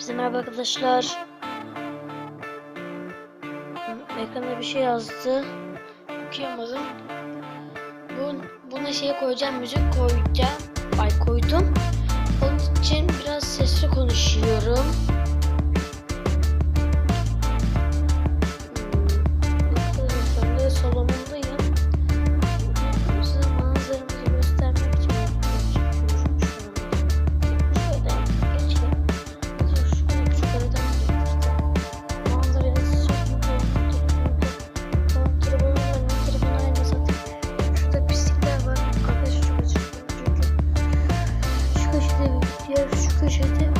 Hepinize merhaba arkadaşlar. Ekranda bir şey yazdı. Okuyamadım. Bu, buna şey koyacağım, müzik koyacağım. Ay koydum. Onun için biraz sesli konuşuyorum. Görüşürüz.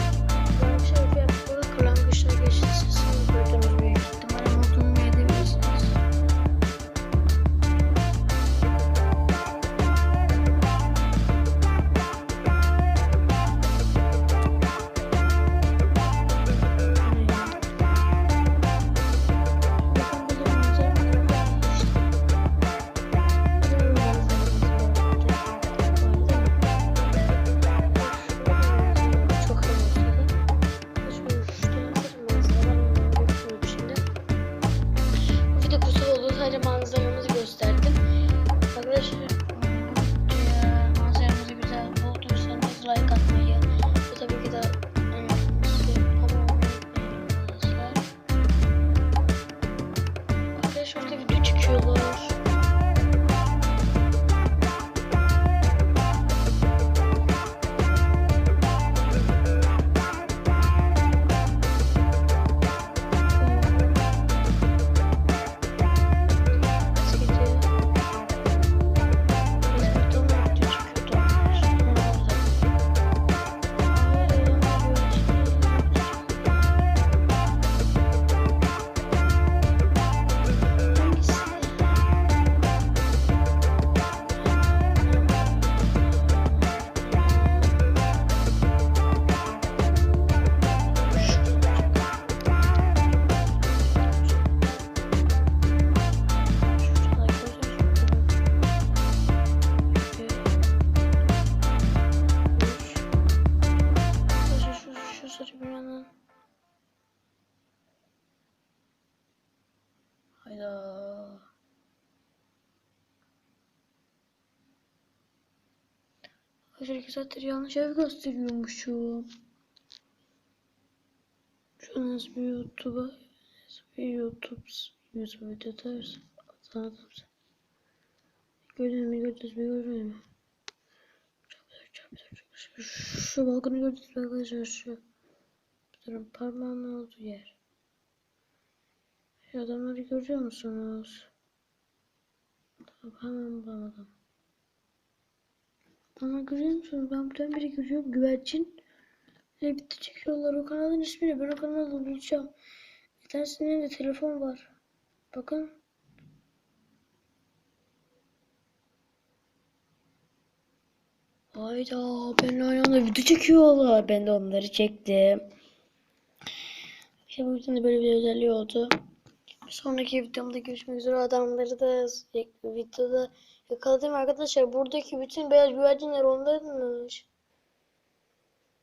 Hayda. Arkadaşlar iki saattir yanlış ev gösteriyormuşum. Şu an bir YouTube'a bir YouTube YouTube videoda tanıdım sen. Gördün mü gördünüz mü gördünüz mü? Şu, balkonu gördünüz mü arkadaşlar şu. Parmağımın olduğu yer. Şu adamları görüyor musunuz? Hemen bulamadım. Ama görüyor musunuz? Ben buradan biri görüyorum. Güvercin. Ve bitti çekiyorlar. O kanalın ismini ben o kanalı bulacağım. Bir tanesinin de telefon var. Bakın. Hayda ben aynı anda video çekiyorlar. Ben de onları çektim. İşte bu videonun da böyle bir özelliği oldu. Sonraki videomda görüşmek üzere. Adamları da videoda yakaladım arkadaşlar. Buradaki bütün beyaz güvercinler onlarınmış.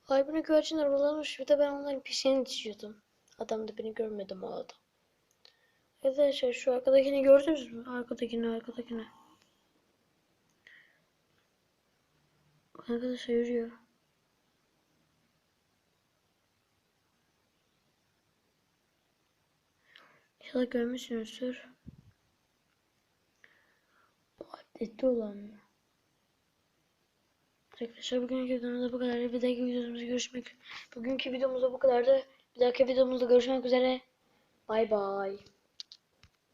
Harbine güvercinler onlarmış. Bir de ben onların pisini dişiyordum. Adam da beni görmedi mağada. Arkadaşlar şu arkadakini gördünüz mü? Arkadakini arkadakini. Arkadaşlar yürüyor. İnşallah görmüşsünüzdür. Bu adetli olan mı? Arkadaşlar bugünkü videomuzda bu kadar. Bir dahaki videomuzda görüşmek. Bugünkü videomuzda bu kadar da. Bir dahaki videomuzda görüşmek üzere. Bay bay.